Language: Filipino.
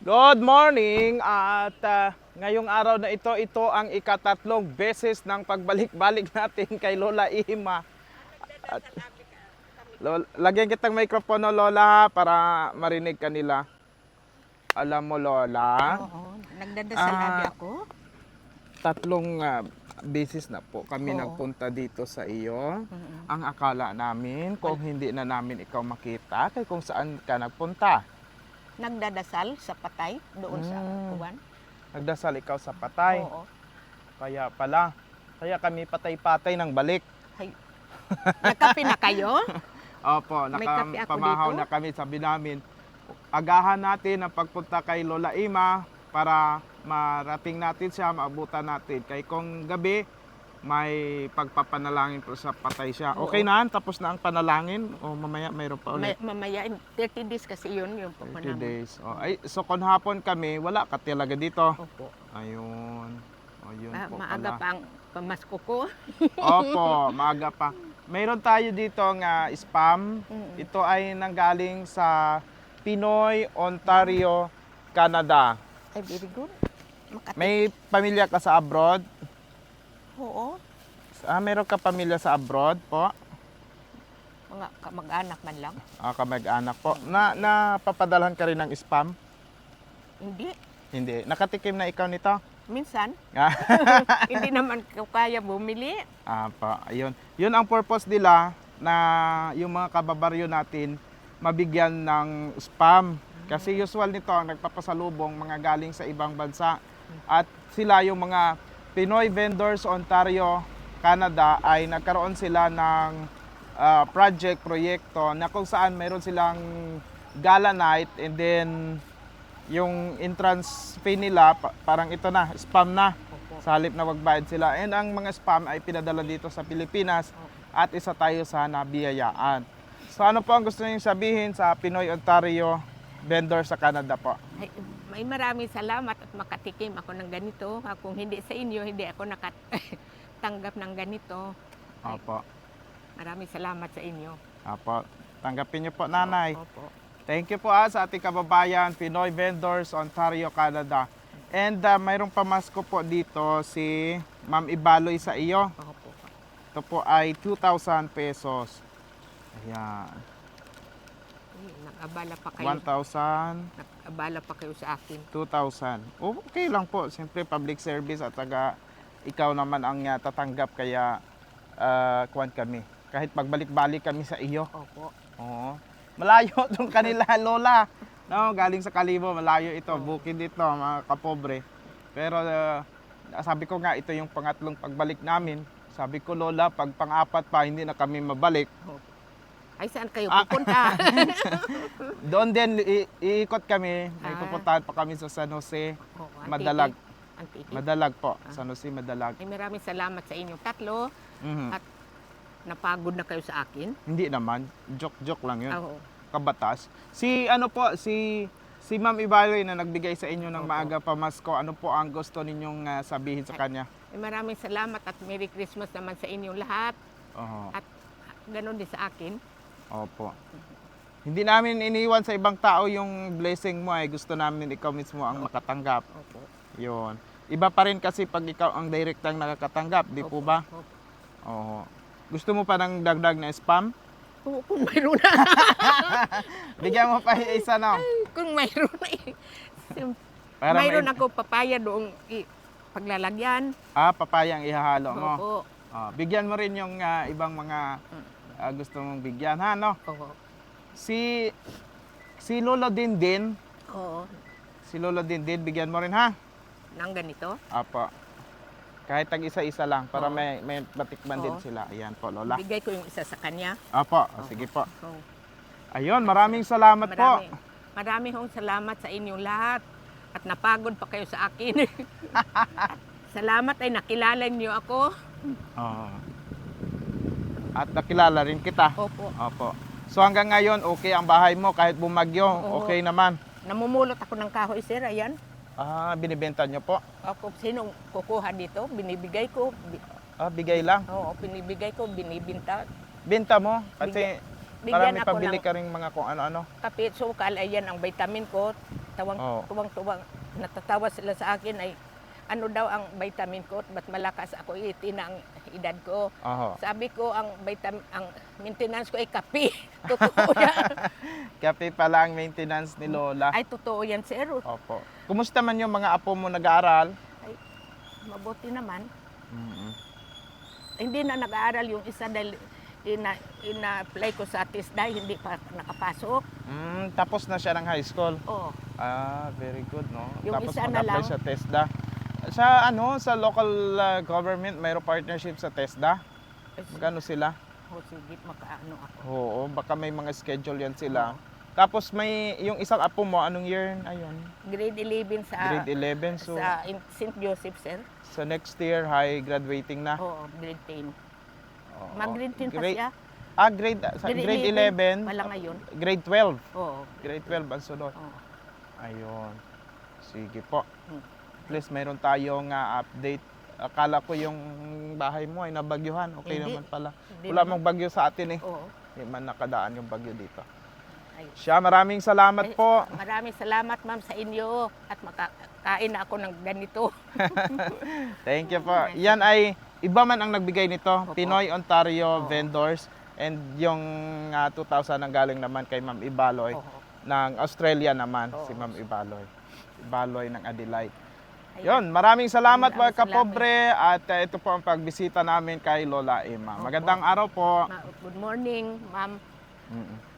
Good morning at ah, ngayong araw na ito, ito ang ikatatlong beses ng pagbalik-balik natin kay Lola Ima. At, Lola, lagyan kitang mikropono Lola para marinig kanila. Alam mo Lola, Oo, nagdadasal abi ako. tatlong ah, beses na po kami Oo. nagpunta dito sa iyo. Mm-mm. Ang akala namin kung hindi na namin ikaw makita kay kung saan ka nagpunta. Nagdadasal sa patay doon sa Mm. kuwan. Nagdasal ikaw sa patay. Oo. Kaya pala. Kaya kami patay-patay ng balik. Hay. Nagkape na kayo? Opo, May kape ako nakapamahaw dito. na kami. Sabi namin, agahan natin ang pagpunta kay Lola Ima para marating natin siya, maabutan natin. Kay kung gabi, may pagpapanalangin po sa patay siya. Oo. Okay na, tapos na ang panalangin? O mamaya mayroon pa May, ulit? mamaya, in 30 days kasi yun yung 30 pupunang. days. O, ay, so kung hapon kami, wala ka talaga dito. Opo. Ayun. O, yun Ah, po maaga pala. pa ang pamasko ko. Opo, maaga pa. Mayroon tayo dito nga spam. Mm. Ito ay nanggaling sa Pinoy, Ontario, Canada. Ay, very good. Makati. May pamilya ka sa abroad? Oo. Ah, meron ka pamilya sa abroad po? Mga kamag-anak man lang. Ah, kamag-anak po. Na, napapadalhan ka rin ng spam? Hindi. Hindi. Nakatikim na ikaw nito? Minsan, Ah, hindi naman ko kaya bumili. ah, pa, ayun. Yun ang purpose nila na yung mga kababaryo natin mabigyan ng spam. Kasi usual nito ang nagpapasalubong mga galing sa ibang bansa. At sila yung mga Pinoy vendors Ontario, Canada ay nagkaroon sila ng ah, project, proyekto na kung saan mayroon silang gala night and then yung entrance fee nila pa- parang ito na, spam na sa halip na magbayad sila. And ang mga spam ay pinadala dito sa Pilipinas at isa tayo sa nabiyayaan. So ano po ang gusto niyo sabihin sa Pinoy Ontario vendor sa Canada po? Ay, may maraming salamat at makatikim ako ng ganito. Ah, Kung hindi sa inyo, hindi ako nakatanggap ng ganito. Opo. Maraming salamat sa inyo. Opo. Tanggapin niyo po nanay. Opo. Thank you po ah, sa ating kababayan, Pinoy Vendors, Ontario, Canada. And uh, mayroong pamasko po dito si Ma'am Ibaloy sa iyo. Opo. Ito po ay 2,000 pesos. Ayan. Nag-abala pa kayo. 1,000. Nag-abala pa kayo sa akin. 2,000. O, Okay lang po. Siyempre, public service at saka ikaw naman ang uh, tatanggap kaya uh, kuwan kami. Kahit pagbalik-balik kami sa iyo. Opo. Oo. Malayo tong kanila, Lola. No, galing sa Kalibo, malayo ito. Bukid dito, mga kapobre. Pero uh, sabi ko nga, ito yung pangatlong pagbalik namin. Sabi ko, Lola, pag pang-apat pa, hindi na kami mabalik. Opo. Ay, saan kayo Ah. pupunta? Doon din, i- iikot kami. May Ah. pupuntahan pa kami sa San Jose. Oo. Madalag. Antique. Madalag po. San Jose, Madalag. Ay, maraming salamat sa inyong tatlo. Mhm. At napagod na kayo sa akin. Hindi naman. Joke-joke lang yun. Oo. Kabatas. Si ano po, si si Ma'am Ibaloy na nagbigay sa inyo ng Opo. maaga pamasko. Ano po ang gusto ninyong ah, sabihin sa kanya? Ay, maraming salamat at Merry Christmas naman sa inyong lahat. Oo. At ganon din sa akin. Opo. Hindi namin iniwan sa ibang tao yung blessing mo ay gusto namin ikaw mismo ang makatanggap. Opo. Yun. Iba pa rin kasi pag ikaw ang direktang nakakatanggap, di po Opo. ba? Opo. Oo. Gusto mo pa ng dagdag na spam? Oo, kung mayroon na. Bigyan mo pa isa no. kung mayroon na. eh. Sim- Para mayroon may, ako papaya doong i- paglalagyan. ah, papayang ihahalo mo. Opo. Ah, bigyan mo rin yung ah, ibang mga ah, gusto mong bigyan ha no. Oo. Si si Lolo din din, Oo. si Lolo din din bigyan mo rin ha. Nang ganito. Apo. Kahit tag isa-isa lang para Oo. may may matikman din Oo. sila. Ayan po Lola. Bigay ko yung isa sa kanya. Apo, oh, sige po. Oo. Ayun, maraming salamat po. Marami, marami hong salamat sa inyong lahat. At napagod pa kayo sa akin. salamat ay nakilala niyo ako. Oo. At nakilala rin kita. Opo. Opo. So hanggang ngayon, okay ang bahay mo kahit bumagyo, Oo. okay naman. Namumulot ako ng kahoy, sir. Ayan. Ah, binibenta nyo po. Ako, sinong kukuha dito, binibigay ko. Bi- Ah, bigay lang. Oo, binibigay ko, binibinta. Benta mo kasi para Bigyan may ako pabili ng ka rin mga kung ano-ano. kape, sukal, ayan ang vitamin ko. tawang Oo. tuwang-tuwang natatawa sila sa akin ay ano daw ang vitamin ko at ba't malakas ako itin ang edad ko. Oho. Sabi ko ang vitamin ang maintenance ko ay kape. Totoo yan. Kape pala ang maintenance ni Lola. ay totoo yan sir. Opo. Kumusta man yung mga apo mo nag-aaral? Mabuti naman. Mm-mm. Hindi na nag-aaral yung isa dahil ina, ina-apply ko sa TISDA, hindi pa nakapasok. Mm, tapos na siya ng high school. Oo. Ah, very good, no? Yung Tapos isa na lang. sa TESDA. Sa ano, sa local uh, government, mayroong partnership sa TESDA. Magkano sila? Oh, sige, makaano ako. Oo, baka may mga schedule yan sila. Tapos may yung isang apo mo, anong year? Ayun, Grade 11 sa grade 11. So, sa in- St. Joseph, sir. sa next year, high graduating na. Oo, grade 10. Oo. Mag-grade 10 pa Grade- siya. Ah, grade, sa grade 11, Wala ngayon. grade 12. Oo. Grade 12 ang sunod. oo. Ayun. Sige po. Hmm. Please, meron tayong ah, update. Akala ko yung bahay mo ay nabagyuhan. Okay Hindi. naman pala. Hindi Wala naman- mang bagyo sa atin eh. Oo. Hindi man nakadaan yung bagyo dito. Ay. Siya, maraming salamat Ay, po. Maraming salamat, ma'am, sa inyo. At makakain na ako ng ganito. Thank you po. Yan ay iba man ang nagbigay nito. Opo. Pinoy Ontario Oo. Vendors. And yung ah, 2,000 ang galing naman kay Ma'am Ibaloy. Oo. Ng Australia naman, Oo. si Ma'am Ibaloy. Ibaloy ng Adelaide. Yon, maraming salamat mga kapobre at uh, ito po ang pagbisita namin kay Lola Emma. Magandang araw po. Ma- Good morning, ma'am. Mm-mm.